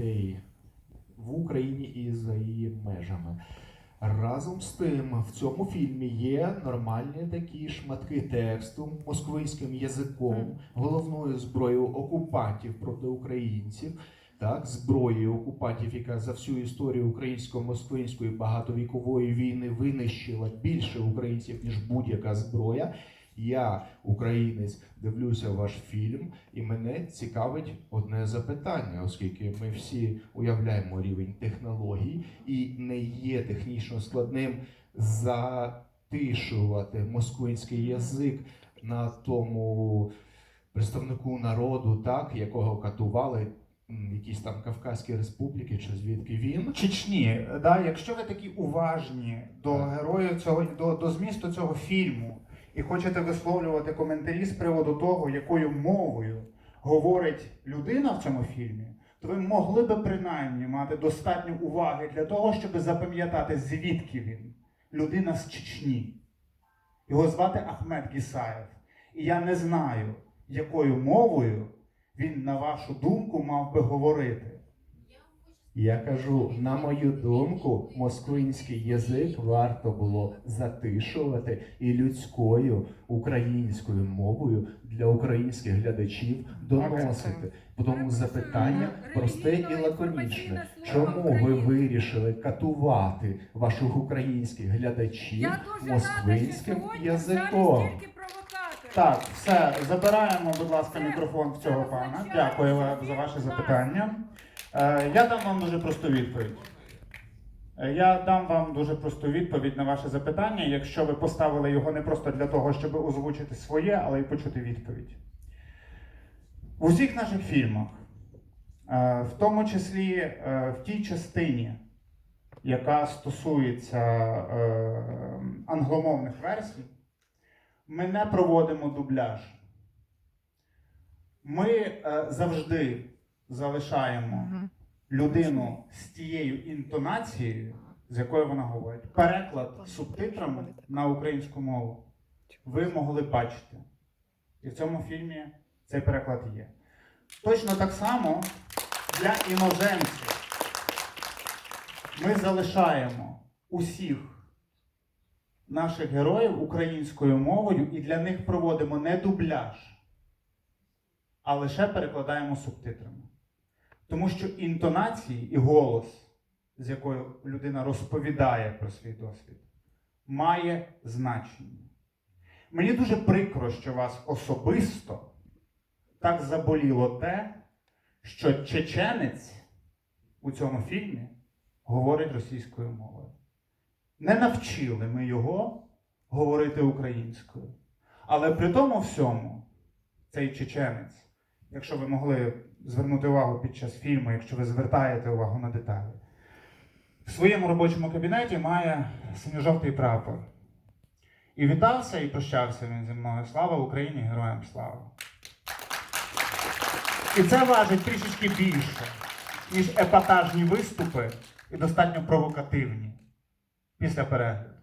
дітей в Україні і за її межами. Разом з тим, в цьому фільмі є нормальні такі шматки тексту москвинським язиком, головною зброєю окупантів проти українців, так, зброєю окупантів, яка за всю історію українсько-москвинської багатовікової війни винищила більше українців, ніж будь-яка зброя. Я, українець, дивлюся ваш фільм, і мене цікавить одне запитання, оскільки ми всі уявляємо рівень технологій, і не є технічно складним затишувати москвинський язик на тому представнику народу, так, якого катували якісь там Кавказькі республіки, чи звідки він. Чечні, да, якщо ви такі уважні до героїв цього до, до змісту цього фільму і хочете висловлювати коментарі з приводу того, якою мовою говорить людина в цьому фільмі, то ви могли би принаймні мати достатньо уваги для того, щоб запам'ятати, звідки він. Людина з Чечні. Його звати Ахмед Гісаєв. І я не знаю, якою мовою він, на вашу думку, мав би говорити. Я кажу, на мою думку, москвинський язик варто було затишувати і людською українською мовою для українських глядачів доносити. Тому запитання просте і лаконічне. Чому ви вирішили катувати ваших українських глядачів москвинським язиком? Так, все, забираємо, будь ласка, мікрофон в цього пана. Дякую вам за ваше запитання. Е, Я дам вам дуже просту відповідь. Е, Я дам вам дуже просту відповідь на ваше запитання, якщо ви поставили його не просто для того, щоб озвучити своє, але й почути відповідь. В усіх наших фільмах, е, в тому числі в тій частині, яка стосується англомовних версій, ми не проводимо дубляж. Ми завжди залишаємо людину з тією інтонацією, з якою вона говорить. Переклад субтитрами на українську мову ви могли бачити. І в цьому фільмі цей переклад є. Точно так само для іноземців ми залишаємо усіх наших героїв українською мовою і для них проводимо не дубляж, а лише перекладаємо субтитрами. Тому що інтонації і голос, з якою людина розповідає про свій досвід, має значення. Мені дуже прикро, що вас особисто так заболіло те, що чеченець у цьому фільмі говорить російською мовою. Не навчили ми його говорити українською. Але при тому всьому, цей чеченець, якщо ви могли звернути увагу під час фільму, якщо ви звертаєте увагу на деталі, в своєму робочому кабінеті має синьо-жовтий прапор. І вітався і прощався він зі мною. Слава Україні, героям слава! І це важить трішечки більше, ніж епатажні виступи і достатньо провокативні після перегляду.